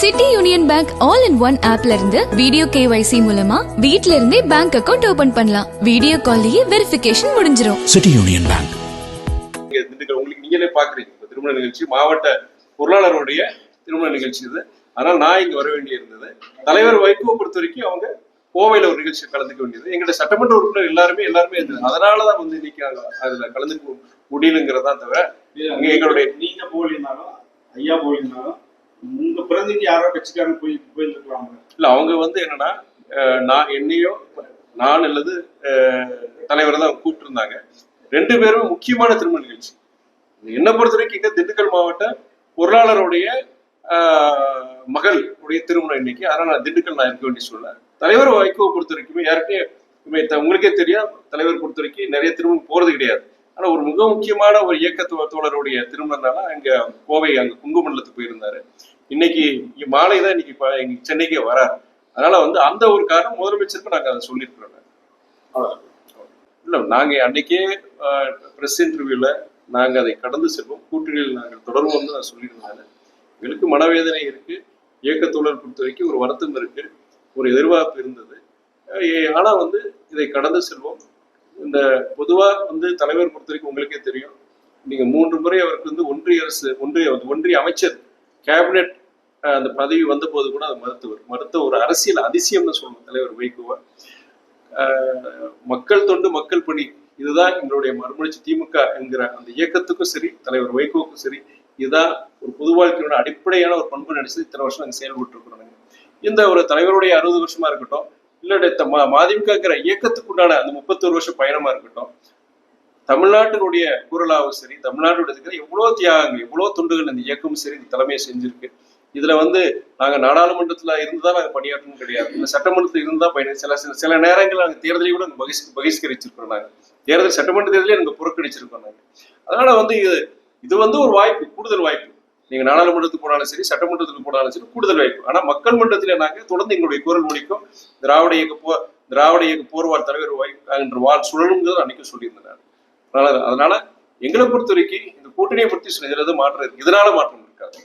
City Union Bank all in one ஆப்ல இருந்து video KYC மூலமா வீட்ல இருந்தே பேங்க் அக்கவுண்ட் ஓபன் பண்ணலாம். வீடியோ கால்லயே வெரிஃபிகேஷன் முடிஞ்சிரும். City Union Bank. உங்களுக்கு நீங்களே பாக்குறீங்க. திருமண நிகழ்ச்சி மாவட்ட பொருளாளருடைய திருமண நிகழ்ச்சி இது. அதனால நான் இங்க வர வேண்டி இருந்தது தலைவர் வைகோ பொறுத்த வரைக்கும் அவங்க கோவையில ஒரு நிகழ்ச்சியில் கலந்துக்க வேண்டியது எங்களுடைய சட்டமன்ற உறுப்பினர் எல்லாருமே எல்லாருமே இருந்தது அதனாலதான் வந்து இன்னைக்கு அதுல கலந்துக்க முடியலுங்கிறதா தவிர இங்க எங்களுடைய நீங்க போலினாலும் ஐயா போலினாலும் உங்க பிரதிநிதி யாரோ கட்சிக்காரன் போய் போயிருந்துருக்கலாம் இல்ல அவங்க வந்து என்னன்னா அஹ், நான் என்னையோ நான் அல்லது அஹ், தான் கூப்பிட்டு ரெண்டு பேரும் முக்கியமான திருமண நிகழ்ச்சி. என்ன பொறுத்த வரைக்கும் இங்க திண்டுக்கல் மாவட்ட பொருளாளருடைய ஆஹ், மகள் உடைய திருமணம் இன்னைக்கு. அதனால நான் திண்டுக்கல் நான் இருக்க வேண்டிய சூழ்நிலை. தலைவர் வைகோ பொறுத்த வரைக்குமே யாருக்கே உங்களுக்கே தெரியும் தலைவர் பொறுத்த வரைக்கும் நிறைய திருமணம் போறது கிடையாது. ஆனா ஒரு மிக முக்கியமான ஒரு இயக்க தோழருடைய திருமணம்னால அங்க கோவை அங்க குங்குமண்டலத்துக்கு போயிருந்தாரு. இன்னைக்கு மாலை தான் இன்னைக்கு சென்னைக்கே வரார். அதனால வந்து அந்த ஒரு காரணம் முதலமைச்சருக்கு நாங்க அதை சொல்லியிருக்கிறோம். இல்ல நாங்க அன்னைக்கே பிரஸ் இன்டர்வியூல நாங்க அதை கடந்து செல்வோம். கூட்டணியில் நாங்கள் தொடர்பு வந்து நான் சொல்லியிருந்தேன் எங்களுக்கு மனவேதனை இருக்கு. இயக்கத்தோழர் பொறுத்த வரைக்கும் ஒரு வருத்தம் இருக்கு. ஒரு எதிர்பார்ப்பு இருந்தது. ஆனா வந்து இதை கடந்து செல்வோம். இந்த பொதுவா வந்து தலைவர் பொறுத்த வரைக்கும் உங்களுக்கே தெரியும். நீங்க மூன்று முறை அவருக்கு வந்து ஒன்றிய அரசு ஒன்றிய ஒன்றிய அமைச்சர் கேபினெட் அந்த பதவி வந்த போது கூட அது மருத்துவர். மருத்துவ ஒரு அரசியல் அதிசயம்னு சொல்லணும் தலைவர் வைகோவா. மக்கள் தொண்டு மக்கள் பணி இதுதான் எங்களுடைய மறுமலர்ச்சி திமுக என்கிற அந்த இயக்கத்துக்கும் சரி தலைவர் வைகோவுக்கும் சரி இதுதான் ஒரு பொது வாழ்க்கையோட அடிப்படையான ஒரு பண்பு நடிச்சு இத்தனை வருஷம் நாங்கள் செயல்பட்டு இருக்கிறோம் இந்த ஒரு தலைவருடைய அறுபது வருஷமா இருக்கட்டும் இல்ல மதிமுகங்கிற இயக்கத்துக்குண்டான அந்த முப்பத்தொரு வருஷம் பயணமா இருக்கட்டும். தமிழ்நாட்டினுடைய குரலாவும் சரி தமிழ்நாட்டுடைய இருக்கிற எவ்வளவு தியாகங்கள் எவ்வளவு தொண்டுகள் இந்த இயக்கமும் சரி இந்த தலைமையை செஞ்சிருக்கு. இதுல வந்து நாங்க நாடாளுமன்றத்துல இருந்துதான் நாங்க பணியாற்றணும் கிடையாது. இந்த சட்டமன்றத்துல இருந்தா பயணம் சில சில சில நேரங்கள் நாங்க தேர்தலையும் கூட பகிஷ் பகிஷ்கரிச்சிருக்கிறோம் நாங்க. தேர்தல் சட்டமன்ற தேர்தலையும் நாங்க புறக்கணிச்சிருக்கோம் நாங்க. அதனால வந்து இது இது வந்து ஒரு வாய்ப்பு கூடுதல் வாய்ப்பு. நீங்க நாடாளுமன்றத்துக்கு போனாலும் சரி சட்டமன்றத்துக்கு போனாலும் சரி கூடுதல் வாய்ப்பு. ஆனா மக்கள் மன்றத்திலே நாங்க தொடர்ந்து எங்களுடைய குரல் மொழிக்கும் திராவிட இயக்க போ திராவிட இயக்க போர்வால் தலைவர் என்று என்ற வாழ் சுழலுங்கிறது அன்னைக்கு சொல்லியிருந்தேன் அதனால அதனால எங்களை பொறுத்த வரைக்கும் இந்த கூட்டணியை பற்றி சில இதுல எதுவும் மாற்றம் இருக்கு இதனால மாற்றம் இருக்காது.